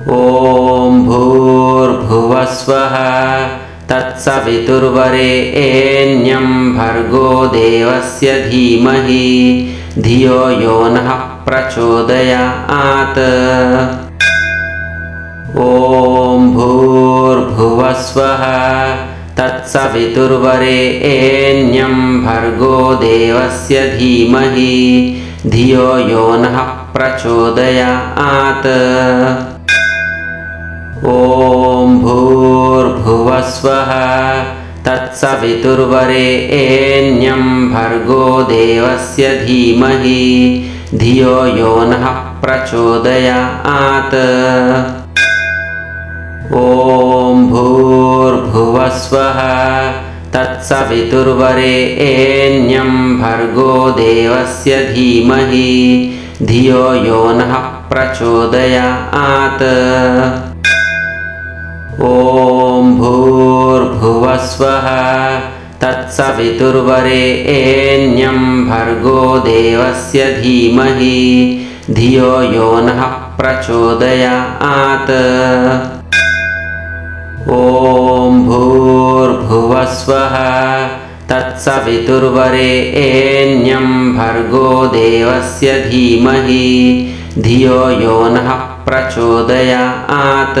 ॐ भूर्भुवस्वः तत्सवितुर्वरेण्यं भर्गो देवस्य धीमहि धियो यो नः प्रचोदयात्। ॐ भूर्भुवस्वः तत्सवितुर्वरेण्यं भर्गो देवस्य धीमहि धियो यो नः प्रचोदयात् ॐ भूर्भुवस्वः तत्सवितुर्वरेण्यं भर्गो देवस्य धीमहि धियो यो नः प्रचोदयात्। ॐ भूर्भुवस्वः तत्सवितुर्वरेण्यं भर्गो देवस्य धीमहि धियो यो नः प्रचोदयात् ॐ भूर्भुवस्वः तत्सवितुर्वरेण्यं भर्गो देवस्य धीमहि धियो यो नः प्रचोदयात्। ॐ भूर्भुवस्वः तत्सवितुर्वरेण्यं भर्गो देवस्य धीमहि धियो यो नः प्रचोदयात्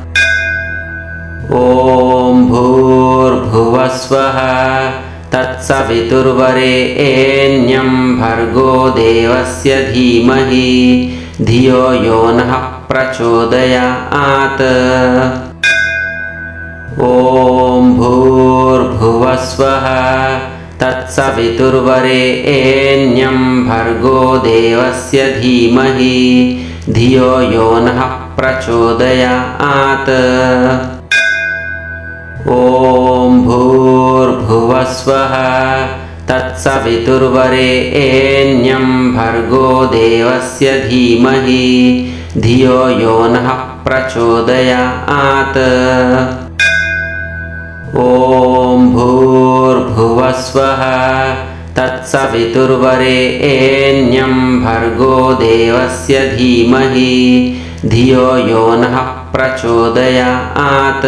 ॐ भूर्भुवस्वः तत्सवितुर्वरेण्यं भर्गो देवस्य धीमहि धियो यो नः प्रचोदयात्। ॐ भूर्भुवस्वः तत्सवितुर्वरेण्यं भर्गो देवस्य धीमहि धियो यो नः प्रचोदयात् ॐ भूर्भुवस्वः तत्सवितुर्वरेण्यं भर्गो देवस्य धीमहि धियो यो नः प्रचोदयात्। ॐ भूर्भुवस्वः तत्सवितुर्वरेण्यं भर्गो देवस्य धीमहि धियो यो नः प्रचोदयात्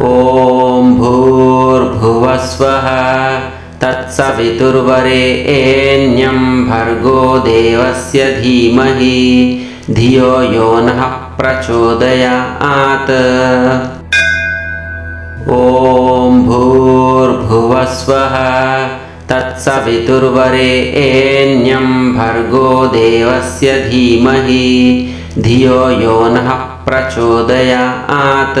ॐ भूर्भुवस्वः तत्सवितुर्वरेण्यं भर्गो देवस्य धीमहि धियो यो नः प्रचोदयात्। ॐ भूर्भुवस्वः तत्सवितुर्वरेण्यं भर्गो देवस्य धीमहि धियो यो नः प्रचोदयात्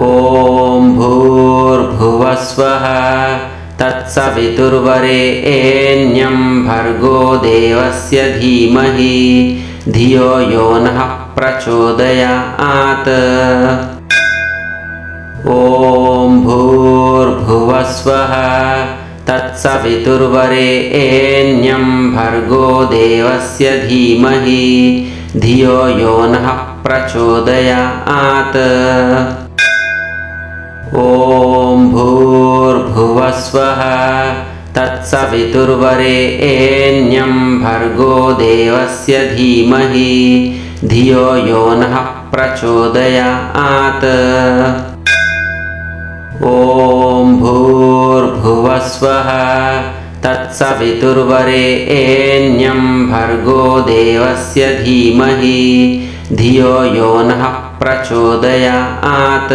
ॐ भूर्भुवस्वः तत्सवितुर्वरेण्यं भर्गो देवस्य धीमहि धियो यो नः प्रचोदयात्। ॐ भूर्भुवस्वः तत्सवितुर्वरेण्यं भर्गो देवस्य धीमहि धियो यो नः प्रचोदयात् ॐ भूर्भुवस्वः तत्सवितुर्वरेण्यं भर्गो देवस्य धीमहि धियो यो नः प्रचोदयात्। ॐ भूर्भुवस्वः तत्सवितुर्वरेण्यं भर्गो देवस्य धीमहि धियो यो नः प्रचोदयात्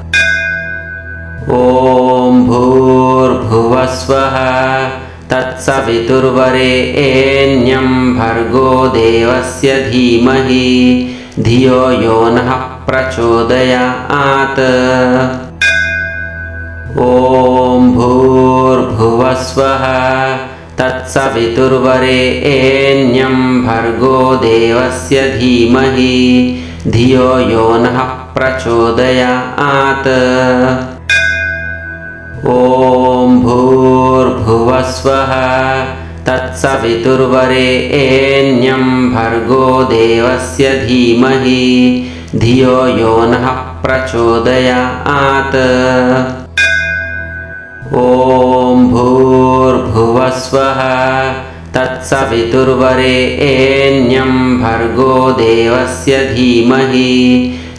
ॐ भूर्भुवस्वः तत्सवितुर्वरेण्यं भर्गो देवस्य धीमहि धियो यो नः प्रचोदयात्। ॐ भूर्भुवस्वः तत्सवितुर्वरेण्यं भर्गो देवस्य धीमहि धियो यो नः प्रचोदयात् ॐ भूर्भुवस्वः तत्सवितुर्वरेण्यं भर्गो देवस्य धीमहि धियो यो नः प्रचोदयात्। ॐ भूर्भुवस्वः तत्सवितुर्वरेण्यं भर्गो देवस्य धीमहि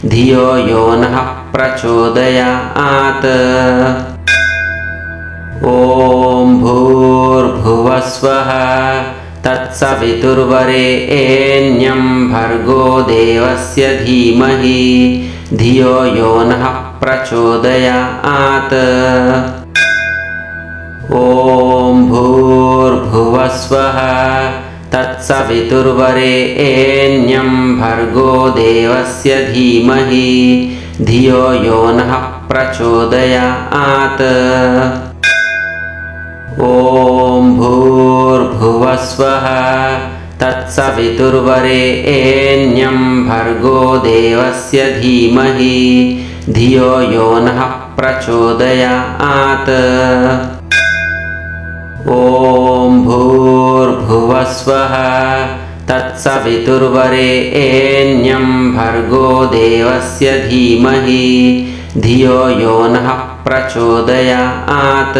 धियो यो नः प्रचोदयात् ॐ भूर्भुवस्वः तत्सवितुर्वरेण्यं भर्गो देवस्य धीमहि धियो यो नः प्रचोदयात्। ॐ भूर्भुवस्वः तत्सवितुर्वरेण्यं भर्गो देवस्य धीमहि धियो यो नः प्रचोदयात् ॐ भूर्भुवस्वः तत्सवितुर्वरेण्यं भर्गो देवस्य धीमहि धियो यो नः प्रचोदयात्। ॐ भूर्भुवस्वः तत्सवितुर्वरेण्यं भर्गो देवस्य धीमहि धियो यो नः प्रचोदयात्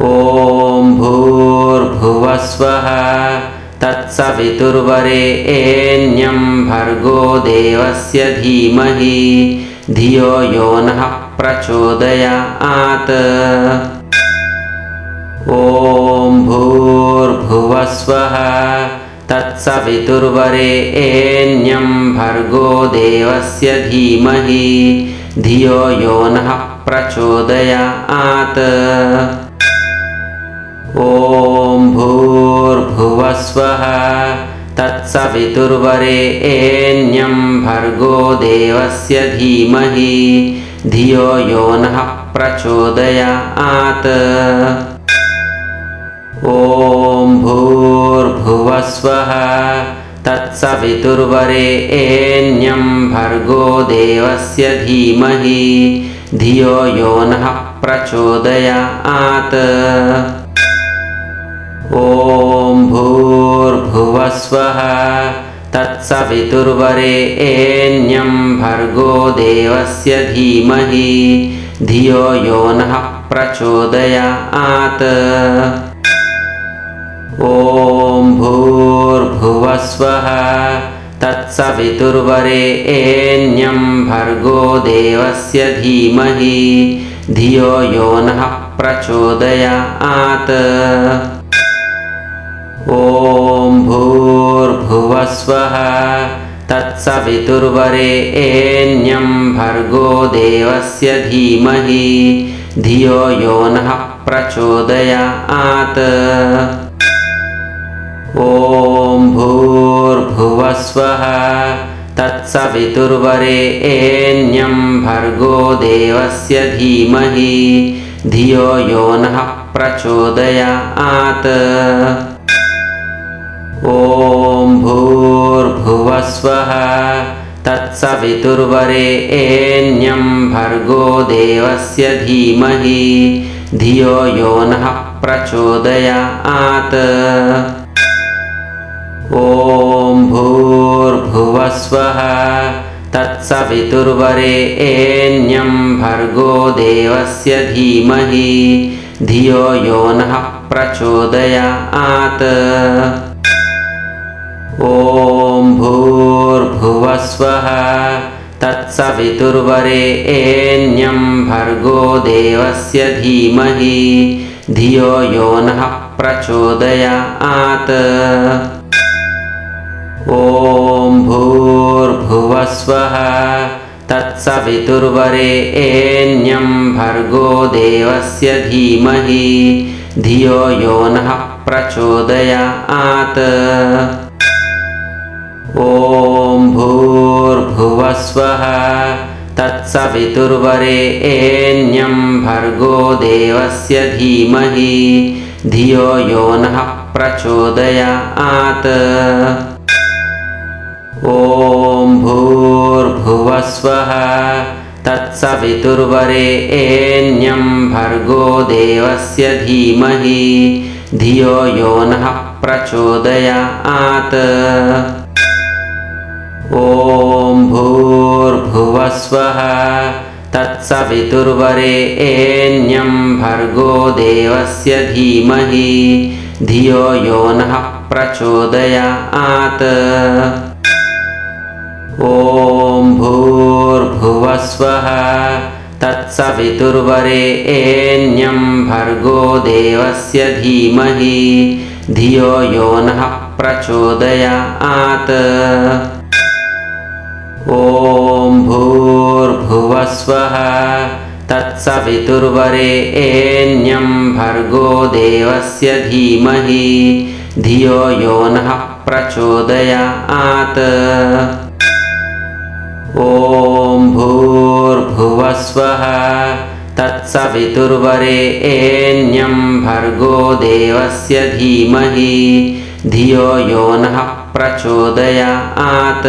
ॐ भूर्भुवस्वः तत्सवितुर्वरेण्यं भर्गो देवस्य धीमहि धियो यो नः प्रचोदयात्। ॐ भूर्भुवस्वः तत्सवितुर्वरेण्यं भर्गो देवस्य धीमहि धियो यो नः प्रचोदयात् ॐ भूर्भुवस्वः तत्सवितुर्वरेण्यं भर्गो देवस्य धीमहि धियो यो नः प्रचोदयात्। ॐ भूर्भुवस्वः तत्सवितुर्वरेण्यं भर्गो देवस्य धीमहि धियो यो नः प्रचोदयात् ॐ भूर्भुवस्वः तत्सवितुर्वरेण्यं भर्गो देवस्य धीमहि धियो यो नः प्रचोदयात्। ॐ भूर्भुवस्वः तत्सवितुर्वरेण्यं भर्गो देवस्य धीमहि धियो यो नः प्रचोदयात् ॐ भूर्भुवस्वः तत्सवितुर्वरेण्यं भर्गो देवस्य धीमहि धियो यो नः प्रचोदयात्। ॐ भूर्भुवस्वः तत्सवितुर्वरेण्यं भर्गो देवस्य धीमहि धियो यो नः प्रचोदयात् ॐ भूर्भुवस्वः तत्सवितुर्वरेण्यं भर्गो देवस्य धीमहि धियो यो नः प्रचोदयात्। ॐ भूर्भुवस्वः तत्सवितुर्वरेण्यं भर्गो देवस्य धीमहि धियो यो नः प्रचोदयात् भूर्भुवस्वः तत्सवितुर्वरेण्यं भर्गो देवस्य धीमहि। धियो यो नः प्रचोदयात्। ॐ भूर्भुवस्वः तत्सवितुर्वरेण्यं भर्गो देवस्य धीमहि। धियो यो नः प्रचोदयात् ॐ भूर्भुवस्वः तत्सवितुर्वरेण्यं भर्गो देवस्य धीमहि धियो यो नः प्रचोदयात्। ॐ भूर्भुवस्वः तत्सवितुर्वरेण्यं भर्गो देवस्य धीमहि धियो यो नः प्रचोदयात् ॐ भूर्भुवस्वः तत्सवितुर्वरेण्यं भर्गो देवस्य धीमहि धियो यो नः प्रचोदयात्। ॐ भूर्भुवस्वः तत्सवितुर्वरेण्यं भर्गो देवस्य धीमहि धियो यो नः प्रचोदयात् ॐ भूर्भुवस्वः तत्सवितुर्वरेण्यं भर्गो देवस्य धीमहि धियो यो नः प्रचोदयात्। ॐ भूर्भुवस्वः तत्सवितुर्वरेण्यं भर्गो देवस्य धीमहि धियो यो नः प्रचोदयात्